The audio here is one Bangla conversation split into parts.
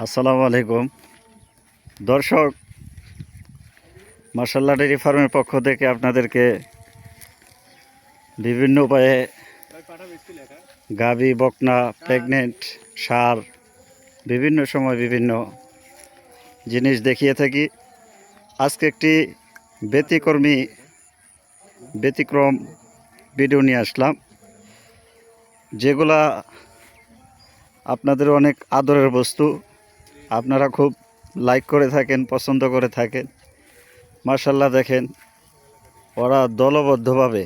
আসসালামু আলাইকুম। দর্শক মার্শাল্লা ডেয়ারি ফার্মের পক্ষ থেকে আপনাদেরকে বিভিন্ন উপায়ে গাভী, বকনা, প্রেগনেন্ট, সার, বিভিন্ন সময় বিভিন্ন জিনিস দেখিয়ে থাকি। আজকে একটি ব্যতিকর্মী ব্যতিক্রম ভিডিও নিয়ে আসলাম, যেগুলা আপনাদের অনেক আদরের বস্তু। আপনারা খুব লাইক করে থাকেন, পছন্দ করে থাকেন। মার্শাল্লাহ দেখেন, ওরা দলবদ্ধভাবে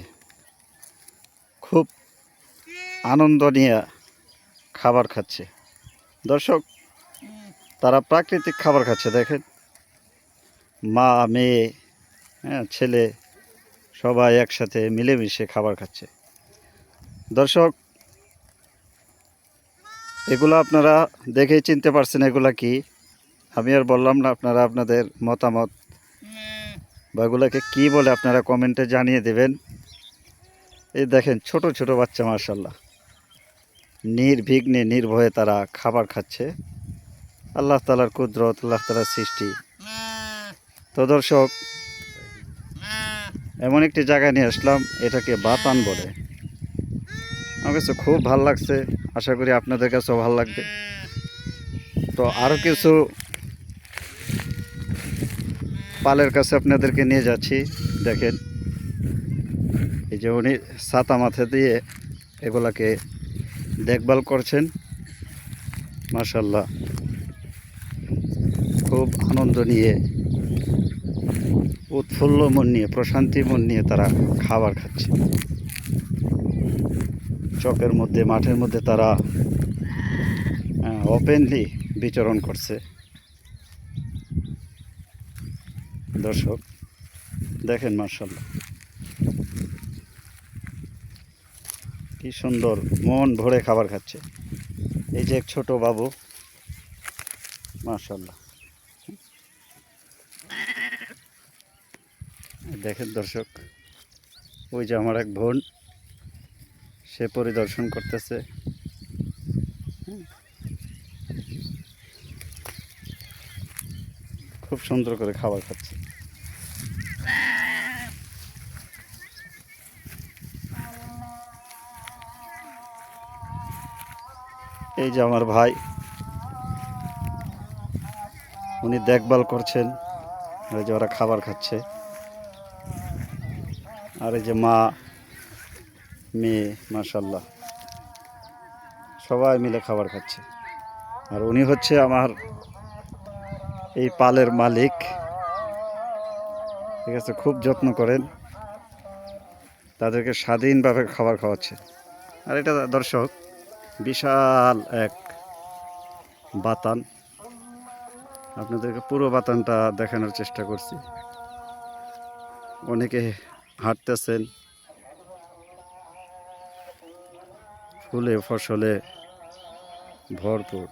খুব আনন্দ নিয়ে খাবার খাচ্ছে। দর্শক, তারা প্রাকৃতিক খাবার খাচ্ছে, দেখেন। মা, মেয়ে হ্যাঁ ছেলে, সবাই একসাথে মিলেমিশে খাবার খাচ্ছে। দর্শক এগুলো আপনারা দেখেই চিনতে পারছেন এগুলা কি। আমি আর বললাম না আপনারা আপনাদের মতামত। বা এগুলোকে কী বলে আপনারা কমেন্টে জানিয়ে দেবেন। এই দেখেন, ছোট ছোট বাচ্চা মার্শাল্লাহ নির্বিঘ্নে, নির্ভয়ে তারা খাবার খাচ্ছে। আল্লাহ তালার কুদরত, আল্লাহ তালার সৃষ্টি। তো দর্শক, এমন একটি জায়গায় নিয়ে আসলাম, এটাকে বাতান বলে। আমার কাছে খুব ভালো লাগছে। আশা করি আপনাদের কাছেও ভালো লাগবে। তো আরও কিছু পালের কাছে আপনাদেরকে নিয়ে যাচ্ছি। দেখেন, এই যে উনি ছাতা মাথা দিয়ে এগুলাকে দেখভাল করছেন। মাশাল্লাহ খুব আনন্দ নিয়ে, উৎফুল্ল মন নিয়ে, প্রশান্তি মন নিয়ে তারা খাবার খাচ্ছে। চকের মধ্যে, মাঠের মধ্যে তারা ওপেনলি বিচরণ করছে। দর্শক, দেখেন মার্শাল্লাহ কি সুন্দর মন ভরে খাবার খাচ্ছে। এই যে এক ছোট বাবু মার্শাল্লাহ দেখেন দর্শক, ওই যে আমার এক বোন সে পরিদর্শন করতেছে। খুব সুন্দর করে খাবার খাচ্ছে। এই যে আমার ভাই, উনি দেখভাল করছেন যে ওরা খাবার খাচ্ছে। আর এই যে মা মেয়ে মাশাল্লাহ সবাই মিলে খাবার খাচ্ছে। আর উনি হচ্ছে আমার এই পালের মালিক। ঠিক আছে, খুব যত্ন করেন। তাদেরকে স্বাধীনভাবে খাবার খাওয়াচ্ছে। আর এটা দর্শক, বিশাল এক বাতান। আপনাদেরকে পুরো বাতানটা দেখানোর চেষ্টা করছি। অনেকে হাঁটতেছেন। ফুলে ফসলে ভরপুর।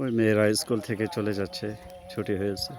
ওই মেয়েরা স্কুল থেকে চলে যাচ্ছে ছুটি হয়েছে।